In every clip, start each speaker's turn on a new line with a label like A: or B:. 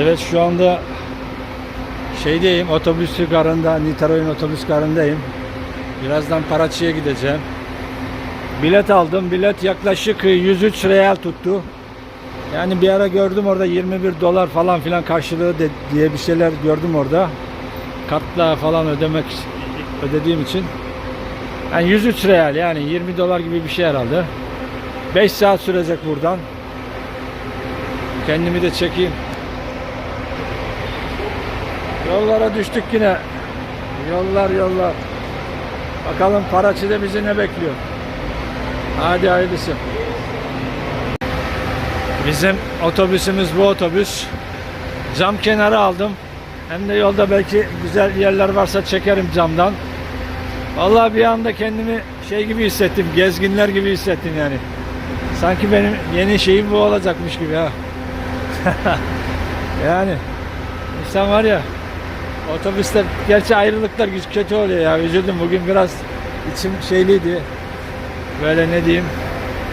A: Evet şu anda şeydeyim otobüs garında Niterói'nin otobüs garındayım. Birazdan Paraçı'ya gideceğim. Bilet aldım. Bilet yaklaşık 103 real tuttu. Yani bir ara gördüm orada 21 dolar falan filan karşılığı de- diye bir şeyler gördüm orada. Kartla falan ödemek ödediğim için. Yani 103 real yani 20 dolar gibi bir şey herhalde. 5 saat sürecek buradan. Kendimi de çekeyim. Yollara düştük yine. Yollar yollar. Bakalım Paraçı'da bizi ne bekliyor. Hadi hayırlısı. Bizim otobüsümüz bu otobüs. Cam kenarı aldım. Hem de yolda belki güzel yerler varsa çekerim camdan. Vallahi bir anda kendimi şey gibi hissettim. Gezginler gibi hissettim yani. Sanki benim yeni şeyim bu olacakmış gibi ha. yani insan var ya otobüste gerçi ayrılıklar güç kötü oluyor ya. Üzüldüm bugün biraz içim şeyliydi. Böyle ne diyeyim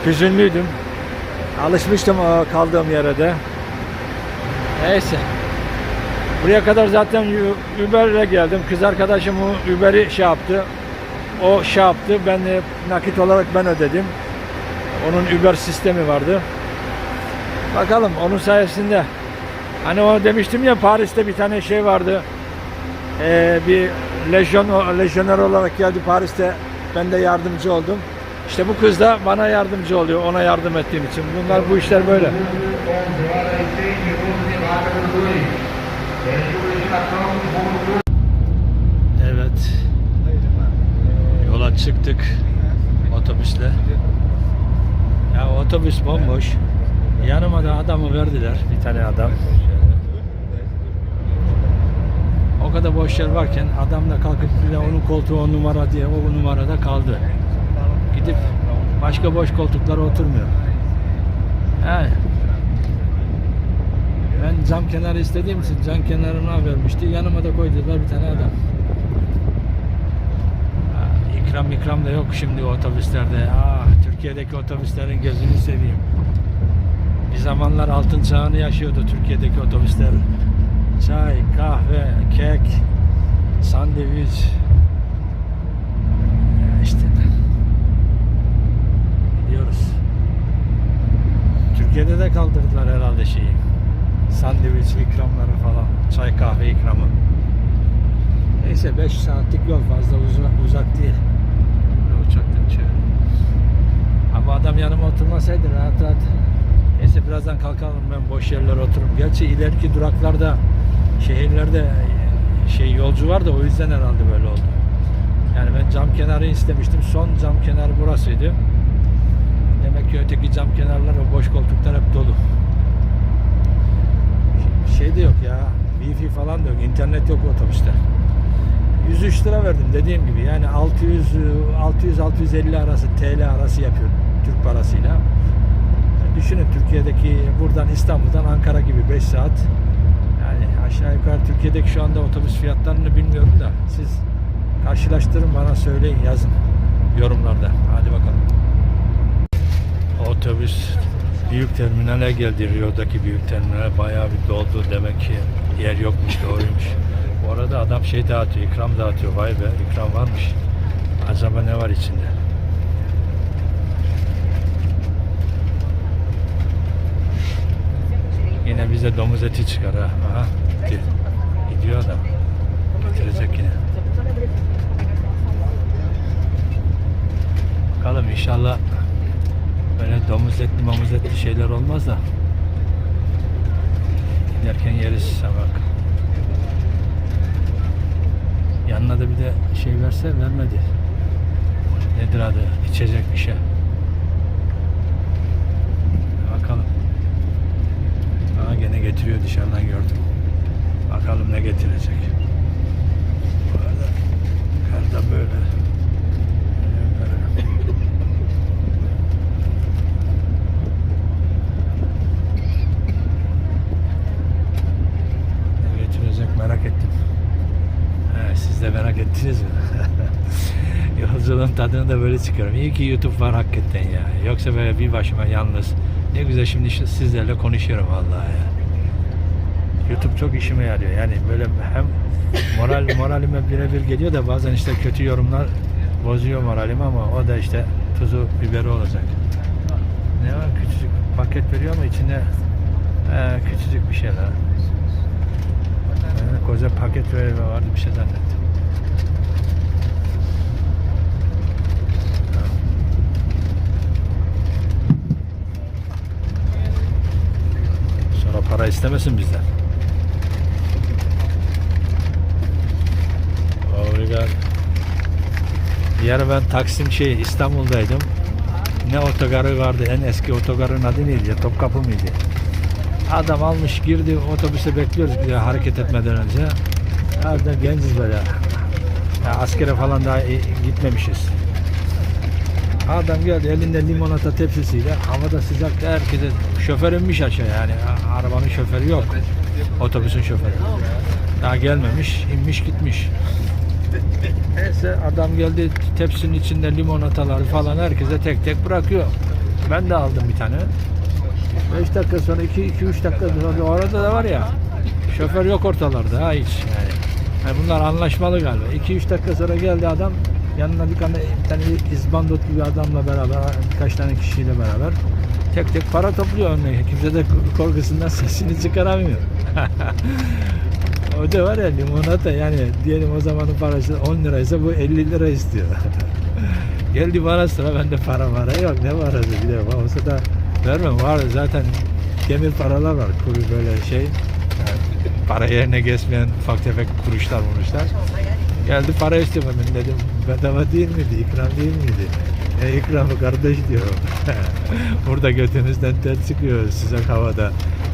A: hüzünlüydüm. Alışmıştım o kaldığım yere de. Neyse. Buraya kadar zaten Uber'le geldim. Kız arkadaşım Uber'i şey yaptı. O şey yaptı. Ben nakit olarak ben ödedim. Onun Uber sistemi vardı. Bakalım onun sayesinde. Hani o demiştim ya Paris'te bir tane şey vardı. Ee, bir lejyon, lejyoner olarak geldi Paris'te. Ben de yardımcı oldum. İşte bu kız da bana yardımcı oluyor. Ona yardım ettiğim için. Bunlar bu işler böyle. Evet. Yola çıktık otobüsle. Ya otobüs bomboş. Yanıma da adamı verdiler. Bir tane adam. O kadar boş yer varken adam da kalkıp bir de onun koltuğu on numara diye o numarada kaldı. Gidip başka boş koltuklara oturmuyor. Yani ben cam kenarı istediğim için cam kenarına vermişti. Yanıma da koydular bir tane adam. İkram ikram da yok şimdi otobüslerde. Ah Türkiye'deki otobüslerin gözünü seveyim. Bir zamanlar altın çağını yaşıyordu Türkiye'deki otobüsler. Çay, kahve, kek, sandviç. İşte. Gidiyoruz. Türkiye'de de kaldırdılar herhalde şeyi. Sandviç ikramları falan. Çay kahve ikramı. Neyse 5 saatlik yol fazla uzak, uzak değil. Uçaktan uçuyor. Ama adam yanıma oturmasaydı rahat rahat. Neyse birazdan kalkalım ben boş yerlere otururum. Gerçi ileriki duraklarda şehirlerde şey yolcu var da o yüzden herhalde böyle oldu. Yani ben cam kenarı istemiştim. Son cam kenarı burasıydı. Demek ki öteki cam kenarlar o boş koltuklar hep dolu. Şey de yok ya. Wi-Fi falan da yok. internet yok otobüste. 103 lira verdim dediğim gibi. Yani 600 600 650 arası TL arası yapıyor Türk parasıyla. Yani düşünün Türkiye'deki buradan İstanbul'dan Ankara gibi 5 saat. Aşağı yukarı Türkiye'deki şu anda otobüs fiyatlarını bilmiyorum da siz karşılaştırın bana söyleyin yazın yorumlarda. Hadi bakalım. Otobüs büyük terminale geldi. Rio'daki büyük terminale bayağı bir doldu. Demek ki yer yokmuş doğruymuş. Bu arada adam şey dağıtıyor, ikram dağıtıyor. Vay be ikram varmış. Acaba ne var içinde? Yine bize domuz eti çıkar ha. Aha, gitti. Gidiyor adam. Getirecek yine. Bakalım inşallah böyle domuz etli mamuz etli şeyler olmaz da giderken yeriz sabah. Yanına da bir de şey verse vermedi. Nedir adı? İçecek bir şey. Bakalım. Aa gene getiriyor dışarıdan gördüm. Bakalım ne getirecek. Bu arada karda böyle. Ne getirecek merak ettim. He, siz de merak ettiniz mi? Yolculuğun böyle çıkıyorum. İyi ki YouTube var hakikaten ya. Yoksa böyle bir başıma yalnız. Ne güzel şimdi sizlerle konuşuyorum vallahi ya. YouTube çok işime yarıyor. Yani böyle hem moral moralime birebir geliyor da bazen işte kötü yorumlar bozuyor moralimi ama o da işte tuzu biberi olacak. Ne var küçücük paket veriyor ama içinde ee, küçücük bir şeyler. De koca paket veriyor vardı bir şey zannettim. Para istemesin bizden. Oh my god. Ben Taksim şey İstanbul'daydım. Ne otogarı vardı? En eski otogarın adı neydi? Topkapı mıydı? Adam almış girdi otobüse bekliyoruz bir hareket etmeden önce. Harbiden genciz böyle. Ya askere falan daha i- gitmemişiz. Adam geldi elinde limonata tepsisiyle havada sıcakta herkese şoför inmiş aşağı yani. Arabanın şoförü yok. Otobüsün şoförü. Daha gelmemiş inmiş gitmiş. Neyse adam geldi tepsinin içinde limonataları falan herkese tek tek bırakıyor. Ben de aldım bir tane. 5 dakika sonra 2-3 dakika sonra o arada da var ya şoför yok ortalarda ha hiç yani. Yani bunlar anlaşmalı galiba. 2-3 dakika sonra geldi adam yanına bir tane, bir tane izbandot gibi adamla beraber birkaç tane kişiyle beraber tek tek para topluyor önüne. Kimse de korkusundan sesini çıkaramıyor. o da var ya limonata yani diyelim o zamanın parası 10 liraysa bu 50 lira istiyor. Geldi bana sıra bende para para yok ne parası? Bir de olsa da vermem. Var zaten demir paralar var. Kuru böyle şey. Yani para yerine geçmeyen ufak tefek kuruşlar vuruşlar geldi para istiyor. Ben dedim bedava değil miydi? İkram değil miydi e ikramı kardeş diyor burada götünüzden ter çıkıyor sıcak havada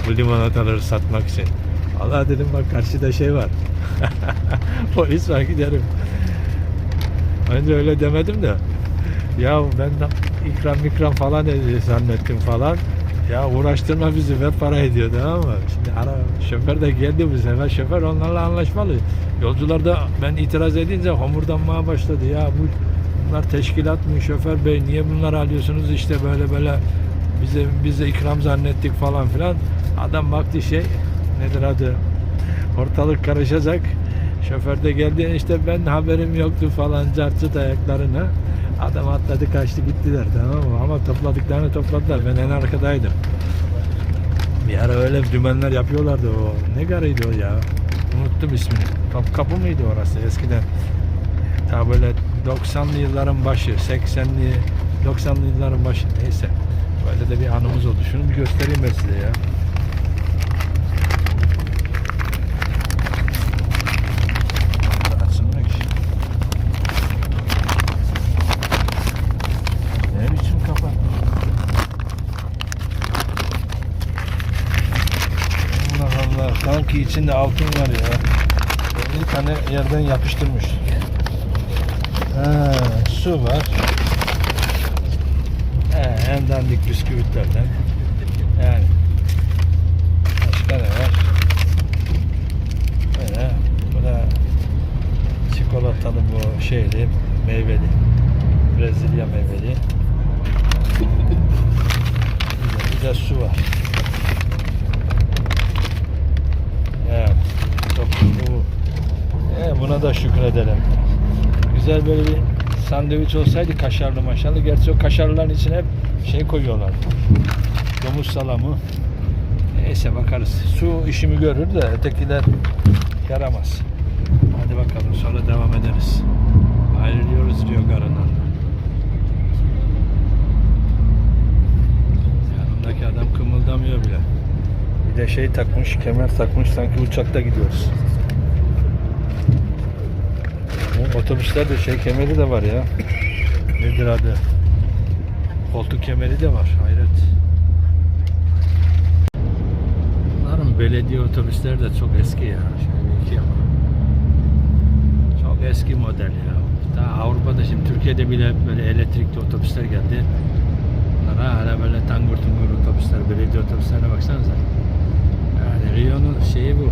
A: bu limonataları satmak için Allah dedim bak karşıda şey var polis var giderim Önce öyle demedim de ya ben ikram ikram falan dedi zannettim falan. Ya uğraştırma bizi ver para ediyor tamam mı? Şimdi ara şoför de geldi bu sefer. Şoför onlarla anlaşmalı. Yolcular da ben itiraz edince homurdanmaya başladı. Ya bu bunlar teşkilat mı şoför bey niye bunları alıyorsunuz işte böyle böyle bize bize ikram zannettik falan filan. Adam baktı şey nedir adı ortalık karışacak. Şoför de geldi işte ben haberim yoktu falan cartçı ayaklarına. Adam atladı kaçtı gittiler tamam mı? Ama topladıklarını topladılar. Ben en arkadaydım. Bir ara öyle dümenler yapıyorlardı o. Ne garıydı o ya? Unuttum ismini. Topkapı mıydı orası eskiden? Ta böyle 90'lı yılların başı, 80'li 90'lı yılların başı neyse. Böyle de bir anımız oldu. Şunu bir göstereyim ben size ya. Allah Allah. Sanki içinde altın var ya. 50 tane yerden yapıştırmış. Su var. He, en bisküvitlerden. Yani. Başka ne var? Böyle. Bu da çikolatalı bu şeyli, meyveli. Brezilya meyveli. Bir de su var. Evet. Çok bu. E, buna da şükredelim. Güzel böyle bir sandviç olsaydı kaşarlı maşarlı. Gerçi o kaşarlıların içine hep şey koyuyorlar. Domuz salamı. Neyse bakarız. Su işimi görür de ötekiler yaramaz. Hadi bakalım sonra devam ederiz. Ayrılıyoruz Rio Garı'ndan. Yanımdaki adam kımıldamıyor bile. Bir de şey takmış, kemer takmış sanki uçakta gidiyoruz. Otobüslerde şey kemeri de var ya. Nedir adı? Koltuk kemeri de var. Hayret. Bunların belediye otobüsleri de çok eski ya. İki ama. Çok eski model ya. Daha Avrupa'da şimdi Türkiye'de bile böyle elektrikli otobüsler geldi. Bunlar hala böyle tangur tungur otobüsler, belediye otobüslerine baksanıza. Yani Rio'nun şeyi bu.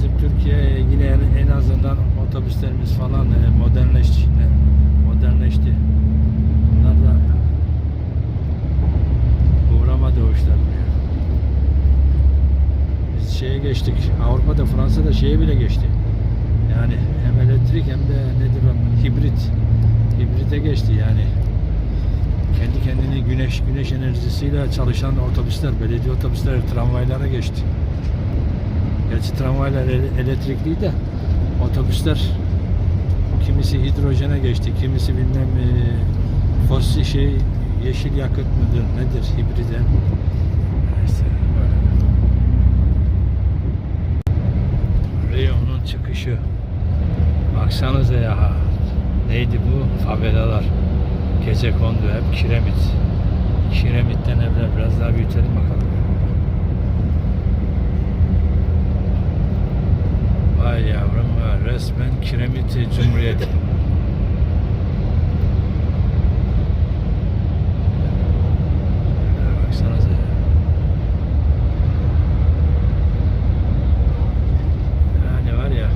A: Bizim Türkiye yine en, azından otobüslerimiz falan e, modernleşti. Modernleşti. Bunlar da uğramadı o işler buraya. şeye geçtik. Avrupa'da Fransa'da şeye bile geçti. Yani hem elektrik hem de nedir o hibrit. Hibrite geçti yani. Kendi kendine güneş güneş enerjisiyle çalışan otobüsler, belediye otobüsleri tramvaylara geçti. Gerçi tramvaylar ele- elektrikli de otobüsler kimisi hidrojene geçti, kimisi bilmem e, fosil şey yeşil yakıt mıdır nedir hibride. İşte böyle. Rio'nun çıkışı. Baksanıza ya. Neydi bu? Favelalar. Gece kondu hep kiremit. Kiremitten evler biraz daha büyütelim bakalım. Vay yavrum vay. resmen kiremit cumhuriyeti. Ya Baksanıza ya. Yani var ya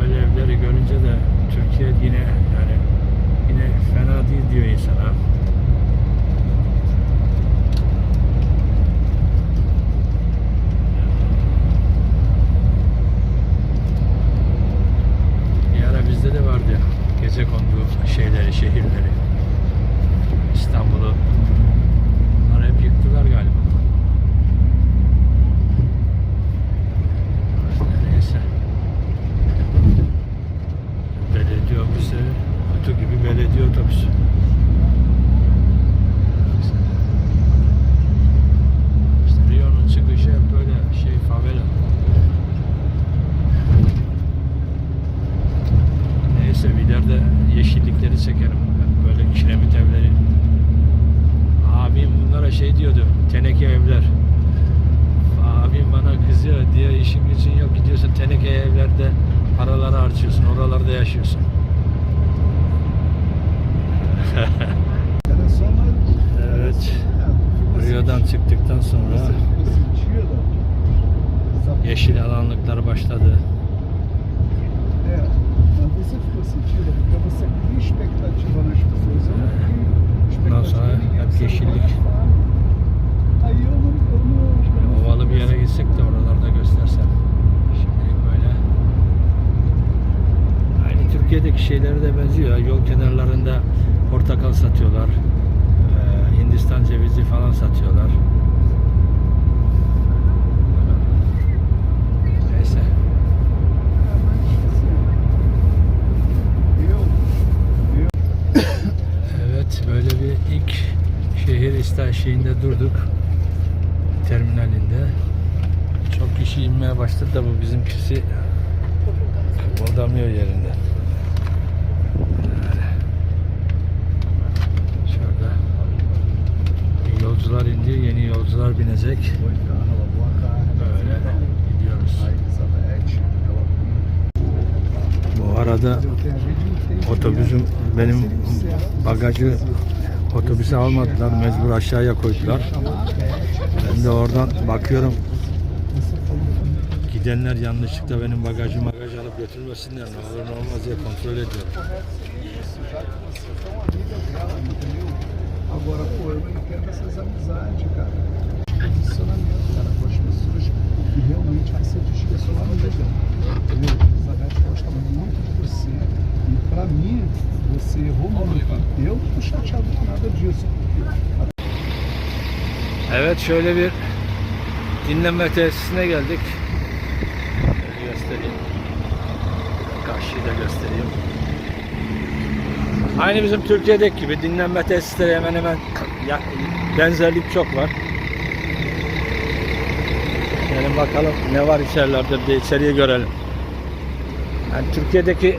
A: böyle evleri görünce de Türkiye yine yani yine fena değil diyor insan ha. Bir ara bizde de vardı ya gece kondu şeyleri, şehirleri. İstanbul'u bunlar hep yıktılar galiba. Neyse. Belediye otobüsü, kutu gibi belediye otobüsü. İşte Rio'nun çıkışı hep böyle şey favela. Neyse ileride yeşillikleri çekerim. Hep Böyle kiremit evleri. Abim bunlara şey diyordu. Teneke evler. Abim bana kızıyor diye işin gücün yok gidiyorsun teneke evlerde paraları harcıyorsun. Oralarda yaşıyorsun.
B: Era só uma.
A: Evet. Rio'dan çıktıktan sonra yeşil alanlıklar başladı.
B: É, mas
A: Ondan sonra hep yeşillik. Ovalı bir yere gitsek de oralarda göstersem. Şimdilik böyle. Aynı Türkiye'deki şeylere de benziyor. Yol kenarlarında portakal satıyorlar. Ee, Hindistan cevizi falan satıyorlar. Neyse.
B: Eu, eu,
A: Evet böyle bir ilk şehir İsta şeyinde durduk. Terminalinde. Çok kişi inmeye başladı da bu bizimkisi kımıldamıyor yerinde. Şurada yolcular indi, yeni yolcular binecek. Böyle gidiyoruz. Bu arada otobüsüm benim bagajı otobüse almadılar, mecbur aşağıya koydular. Ben de oradan bakıyorum. Gidenler yanlışlıkla benim bagajı bagaj alıp götürmesinler ne olur ne olmaz diye kontrol ediyorum.
B: Agora, pô, eu não entendo essas amizades, cara. Posicionamento, cara, com as pessoas que realmente você diz que é sua amiga. Entendeu? A Elizabeth gosta muito de você. E pra mim, você errou muito. Eu não tô chateado com nada disso.
A: Evet şöyle bir dinlenme tesisine geldik. Şöyle göstereyim. Karşıyı da göstereyim. Aynı bizim Türkiye'deki gibi dinlenme tesisleri hemen hemen benzerlik çok var. Gelin bakalım ne var içerilerde bir de içeriye görelim. Yani Türkiye'deki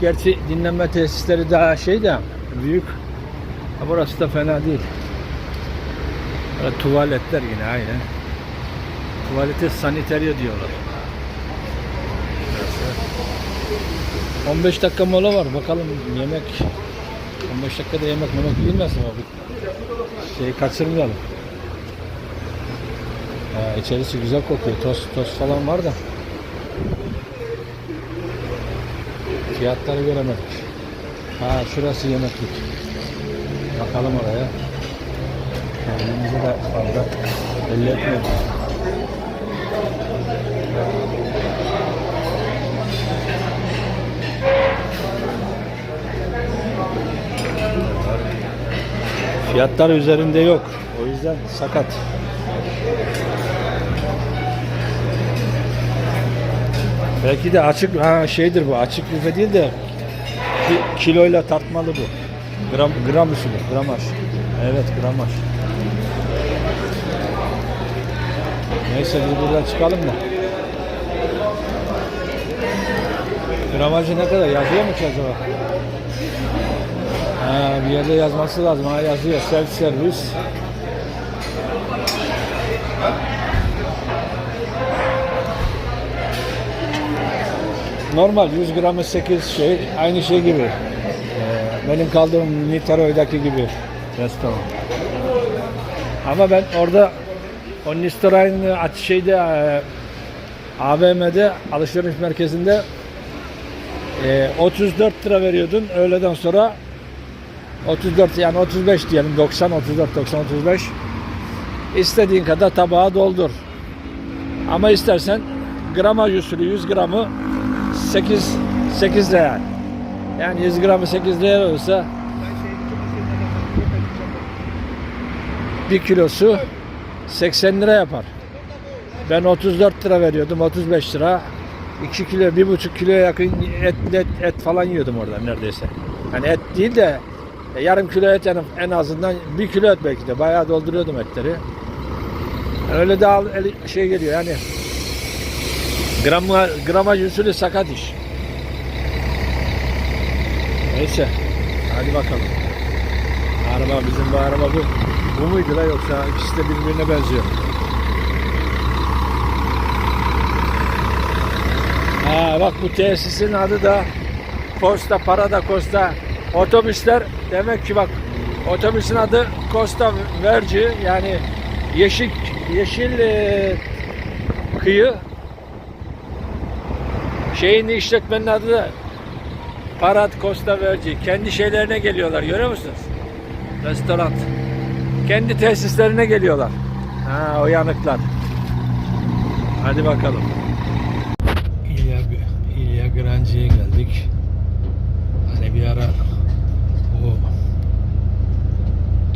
A: gerçi dinlenme tesisleri daha şey de büyük. Ha, Burası da fena değil. Böyle tuvaletler yine aynı. Tuvalete saniterya diyorlar. Burası. 15 dakika mola var. Bakalım yemek 15 dakikada yemek yemek yiyilmesin abi. Şeyi kaçırmayalım. Ha, içerisi güzel kokuyor. Tost, tost falan var da. Fiyatları göremedik. Ha şurası yemeklik. Bakalım oraya. Kendimizi de fazla belli etmiyoruz. Fiyatlar üzerinde yok. O yüzden sakat. Belki de açık ha şeydir bu. Açık büfe değil de ki- kiloyla tartmalı bu. Gram gram usulü, gramaj. Evet, gramaj. Neyse biz buradan çıkalım da. Gramajı ne kadar yazıyor mu ki acaba? Ha, bir yerde yazması lazım. Ha yazıyor. Self service. Normal 100 gramı 8 şey aynı şey gibi. Ee, benim kaldığım Niteró'daki gibi restoran. Ama ben orada o Nistelrooy'un aç şeyde e, AVM'de alışveriş merkezinde e, 34 lira veriyordun öğleden sonra 34 yani 35 diyelim 90 34 90 35 istediğin kadar tabağa doldur. Ama istersen gramaj usulü 100 gramı 8 8 lira. Yani 100 gramı 8 lira olsa bir kilosu 80 lira yapar. Ben 34 lira veriyordum 35 lira. 2 kilo, 1,5 kiloya yakın et, et, et falan yiyordum orada neredeyse. Yani et değil de e, yarım kilo et en, en azından bir kilo et belki de bayağı dolduruyordum etleri. Öyle de al, şey geliyor yani grama, gramaj usulü sakat iş. Neyse hadi bakalım. Araba bizim bu araba bu. Bu muydu la yoksa ikisi de birbirine benziyor. Ha bak bu tesisin adı da Costa Parada Costa otobüsler demek ki bak otobüsün adı Costa Verci yani yeşil yeşil e, kıyı şeyin işletmenin adı da Parad Costa Verci. Kendi şeylerine geliyorlar görüyor musunuz? Restoran. Kendi tesislerine geliyorlar. Ha o yanıklar. Hadi bakalım. İlya, İlya Granci'ye geldik. Hani bir ara o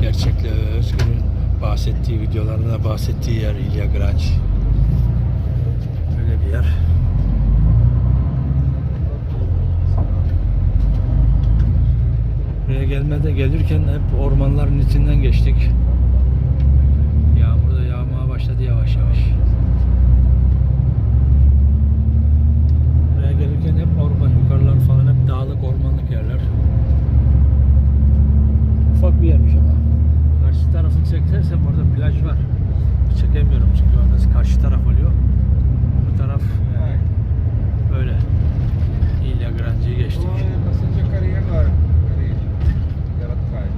A: gerçekle Özgür'ün bahsettiği videolarında bahsettiği yer İlya Granci. Öyle bir yer. Buraya gelmede gelirken hep ormanların içinden geçtik. Yağmur da yağmaya başladı yavaş yavaş. Buraya gelirken hep orman, yukarılar falan hep dağlık ormanlık yerler. Ufak bir yermiş ama. Karşı tarafını çekersem orada plaj var. Çekemiyorum çünkü orası karşı taraf oluyor. Bu taraf yani böyle. İlya Granci'yi geçtik.
C: Bastante carinha agora. Carinha. Garoto cai.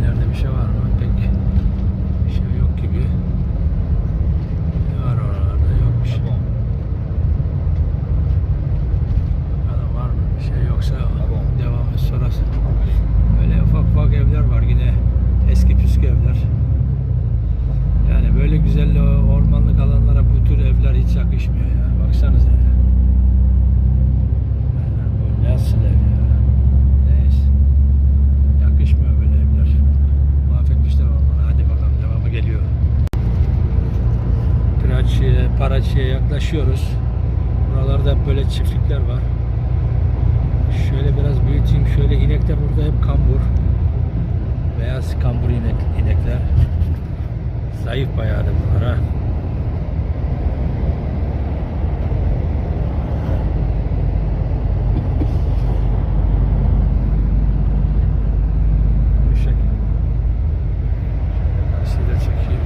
A: İleride bir şey var mı? Pek bir şey yok gibi. Ne var oralarda? Yok bir
C: Tá
A: şey.
C: bom.
A: Bakalım var mı? Bir şey yoksa
C: Tamam.
A: devam et sonrası. Böyle ufak ufak evler var yine. Eski püskü evler. Yani böyle güzel o ormanlık alanlara bu tür evler hiç yakışmıyor ya. Baksanıza ya. Ya Bu nasıl ev ya? Neyse. Yakışmıyor böyle evler. Mahvetmişler ormanı. Hadi bakalım devamı geliyor. Piraçi'ye, Paraçi'ye yaklaşıyoruz. Buralarda hep böyle çiftlikler var. Şöyle biraz büyüteyim. Şöyle inekler burada hep kambur. Beyaz kambur inek, inekler. Zayıf bayağı da bunlar ha. Bu şekilde. Şöyle karşıyı da çekeyim.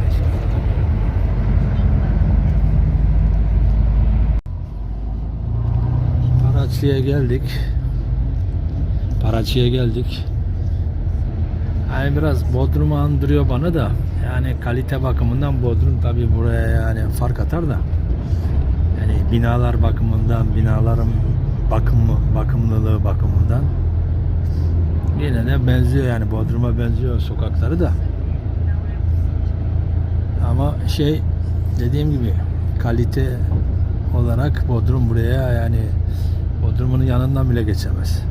A: Neyse, burada bir- Paraçi'ye geldik. Paraçi'ye geldik. Yani biraz Bodrum'u andırıyor bana da. Yani kalite bakımından Bodrum tabi buraya yani fark atar da. Yani binalar bakımından, binaların bakımı, bakımlılığı bakımından yine de benziyor yani Bodrum'a benziyor sokakları da. Ama şey dediğim gibi kalite olarak Bodrum buraya yani Bodrum'un yanından bile geçemez.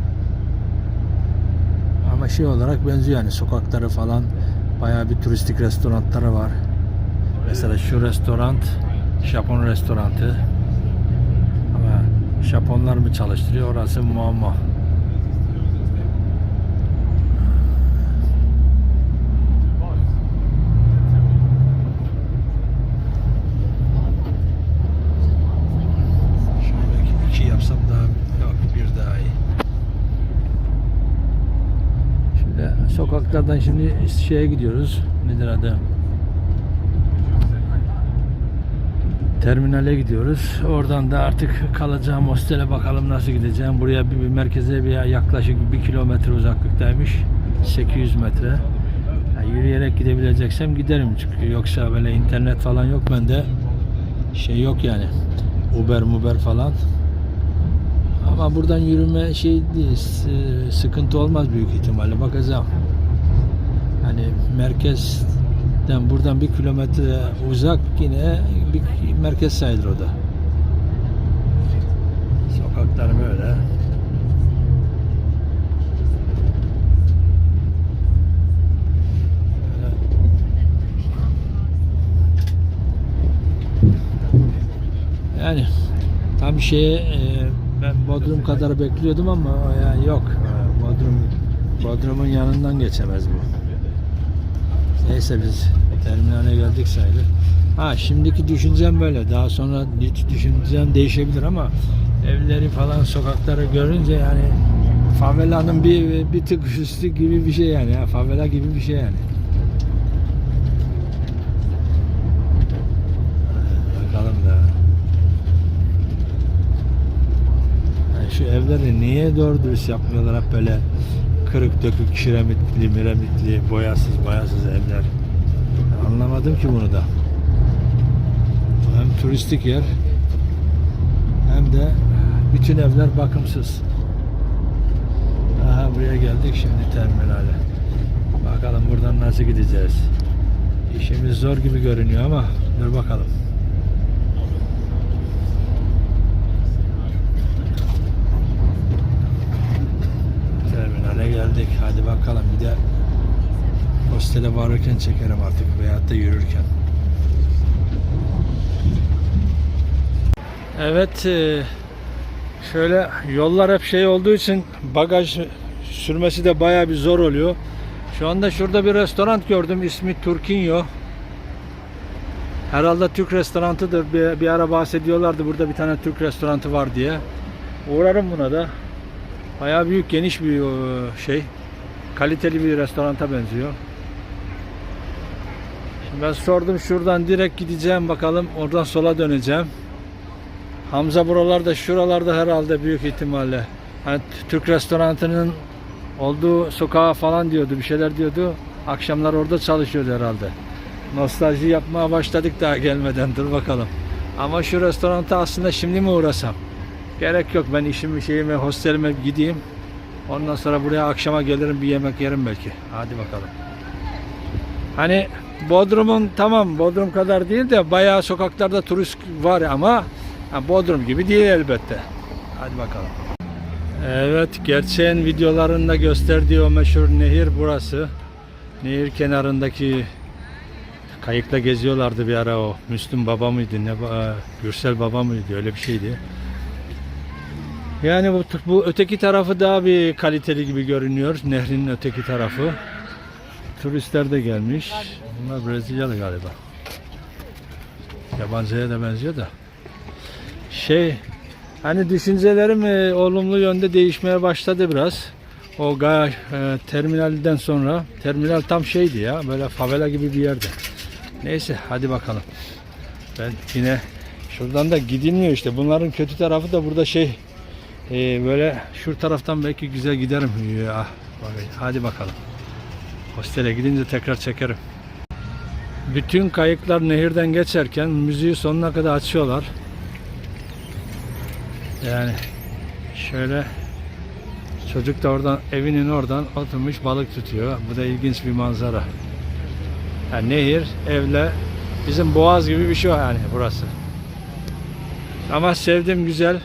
A: Ama şey olarak benziyor yani sokakları falan bayağı bir turistik restoranları var. Mesela şu restoran Japon restoranı. Ama Japonlar mı çalıştırıyor orası muamma. Şöyle iki yapsam daha yok bir daha iyi. Şimdi sokaklardan şimdi şeye gidiyoruz. Nedir adı? Terminale gidiyoruz. Oradan da artık kalacağım hostele bakalım nasıl gideceğim. Buraya bir, bir merkeze bir yaklaşık bir kilometre uzaklıktaymış. 800 metre. Yani yürüyerek gidebileceksem giderim çünkü yoksa böyle internet falan yok bende. Şey yok yani. Uber Muber falan. Ama buradan yürüme şey değil, sıkıntı olmaz büyük ihtimalle. Bakacağım. Hani merkezden buradan bir kilometre uzak yine bir merkez sayılır o da. Sokaklar böyle. Yani tam şeye e, ben Bodrum kadar bekliyordum ama yani yok. Bodrum Bodrum'un yanından geçemez bu. Neyse biz terminale geldik sayılır. Ha şimdiki düşüncem böyle. Daha sonra düşüncem değişebilir ama evleri falan sokakları görünce yani favelanın bir bir tık üstü gibi bir şey yani. Ya, favela gibi bir şey yani. Bakalım da. Yani şu evleri niye doğru dürüst yapmıyorlar hep böyle kırık dökük kiremitli miremitli boyasız boyasız evler. Ben anlamadım ki bunu da. Hem turistik yer hem de bütün evler bakımsız. Aha buraya geldik şimdi terminale. Bakalım buradan nasıl gideceğiz. İşimiz zor gibi görünüyor ama dur bakalım. Terminale geldik. Hadi bakalım bir de hostele varırken çekerim artık veyahut da yürürken. Evet e, şöyle yollar hep şey olduğu için bagaj sürmesi de bayağı bir zor oluyor. Şu anda şurada bir restoran gördüm ismi Turkinyo. Herhalde Türk restorantıdır. Bir, bir ara bahsediyorlardı burada bir tane Türk restoranı var diye. Uğrarım buna da. Bayağı büyük geniş bir e, şey. Kaliteli bir restoranta benziyor. Şimdi ben sordum şuradan direkt gideceğim bakalım. Oradan sola döneceğim. Hamza buralarda şuralarda herhalde büyük ihtimalle. Hani Türk restoranının olduğu sokağa falan diyordu. Bir şeyler diyordu. Akşamlar orada çalışıyordu herhalde. Nostalji yapmaya başladık daha gelmeden. Dur bakalım. Ama şu restoranta aslında şimdi mi uğrasam? Gerek yok. Ben işimi şeyime hostelime gideyim. Ondan sonra buraya akşama gelirim bir yemek yerim belki. Hadi bakalım. Hani Bodrum'un tamam Bodrum kadar değil de bayağı sokaklarda turist var ama ha, Bodrum gibi değil elbette. Hadi bakalım. Evet gerçeğin videolarında gösterdiği o meşhur nehir burası. Nehir kenarındaki kayıkla geziyorlardı bir ara o. Müslüm baba mıydı ne Gürsel baba mıydı öyle bir şeydi. Yani bu, bu öteki tarafı daha bir kaliteli gibi görünüyor. Nehrin öteki tarafı. Turistler de gelmiş. Bunlar Brezilyalı galiba. Yabancıya da benziyor da. Şey, hani düşüncelerim e, olumlu yönde değişmeye başladı biraz. O e, terminalden sonra, terminal tam şeydi ya, böyle favela gibi bir yerde. Neyse, hadi bakalım. Ben yine şuradan da gidilmiyor işte. Bunların kötü tarafı da burada şey, e, böyle şu taraftan belki güzel giderim. Ya, bakayım. hadi bakalım. Hostele gidince tekrar çekerim. Bütün kayıklar nehirden geçerken müziği sonuna kadar açıyorlar. Yani şöyle çocuk da oradan evinin oradan oturmuş balık tutuyor. Bu da ilginç bir manzara. Yani nehir, evle bizim boğaz gibi bir şey yani burası. Ama sevdim güzel.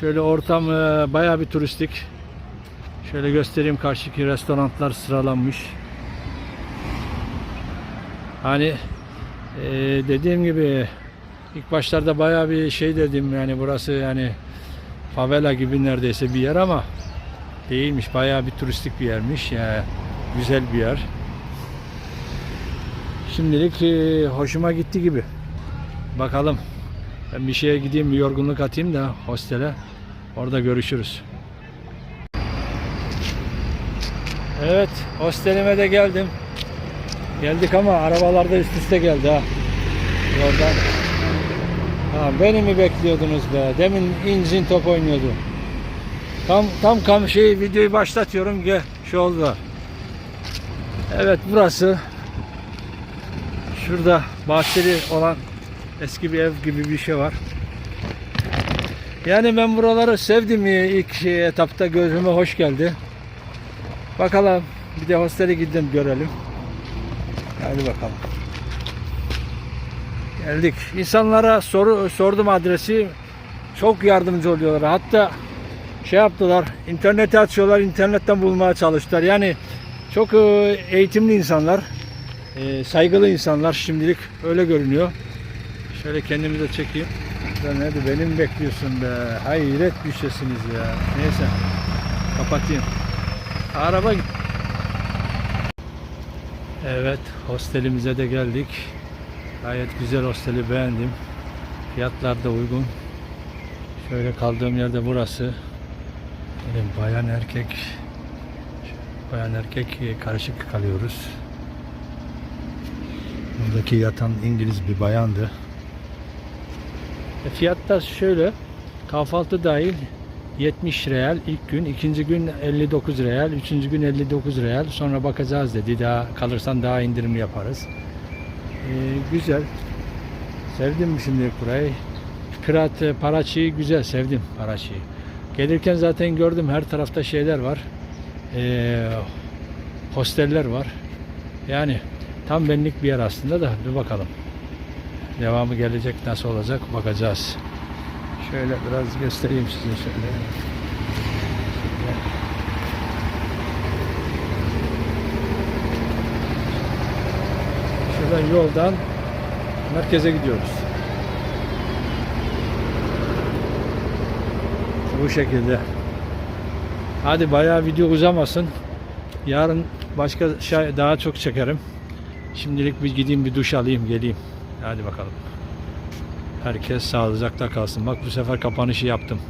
A: Şöyle ortam e, bayağı bir turistik. Şöyle göstereyim karşıki restoranlar sıralanmış. Hani e, dediğim gibi ilk başlarda bayağı bir şey dedim yani burası yani favela gibi neredeyse bir yer ama değilmiş. Bayağı bir turistik bir yermiş. Yani güzel bir yer. Şimdilik e, hoşuma gitti gibi. Bakalım. Ben bir şeye gideyim, bir yorgunluk atayım da hostele. Orada görüşürüz. Evet, hostelime de geldim. Geldik ama arabalar da üst üste geldi ha. Yoldan. Ha, beni mi bekliyordunuz be? Demin incin top oynuyordu. Tam tam kam şey videoyu başlatıyorum ge şu oldu. Evet burası şurada bahçeli olan eski bir ev gibi bir şey var. Yani ben buraları sevdim ilk şey, etapta gözüme hoş geldi. Bakalım bir de hostele gidin görelim. Hadi bakalım. Geldik. İnsanlara soru sordum adresi. Çok yardımcı oluyorlar. Hatta şey yaptılar. internete açıyorlar. internetten bulmaya çalıştılar. Yani çok e, eğitimli insanlar. e, Saygılı insanlar şimdilik öyle görünüyor. Şöyle kendimi de çekeyim. Lan hadi beni mi bekliyorsun be? Hayret bir şeysiniz ya. Neyse. Kapatayım. Araba Evet, hostelimize de geldik. Gayet güzel hosteli beğendim. Fiyatlar da uygun. Şöyle kaldığım yerde burası. Böyle bayan erkek bayan erkek e, karışık kalıyoruz. Buradaki yatan İngiliz bir bayandı. E, fiyatlar şöyle. Kahvaltı dahil 70 real ilk gün, ikinci gün 59 real, üçüncü gün 59 real. Sonra bakacağız dedi. Daha kalırsan daha indirim yaparız. Ee, güzel. Sevdim şimdi burayı. Kıraat e, Paraçi'yi güzel sevdim Paraçi'yi. Gelirken zaten gördüm her tarafta şeyler var. Ee, hosteller var. Yani tam benlik bir yer aslında da bir bakalım. Devamı gelecek nasıl olacak bakacağız. Şöyle biraz göstereyim size şöyle. Şuradan yoldan merkeze gidiyoruz. Bu şekilde. Hadi bayağı video uzamasın. Yarın başka şey daha çok çekerim. Şimdilik bir gideyim bir duş alayım geleyim. Hadi bakalım. Herkes sağlıcakla kalsın. Bak bu sefer kapanışı yaptım.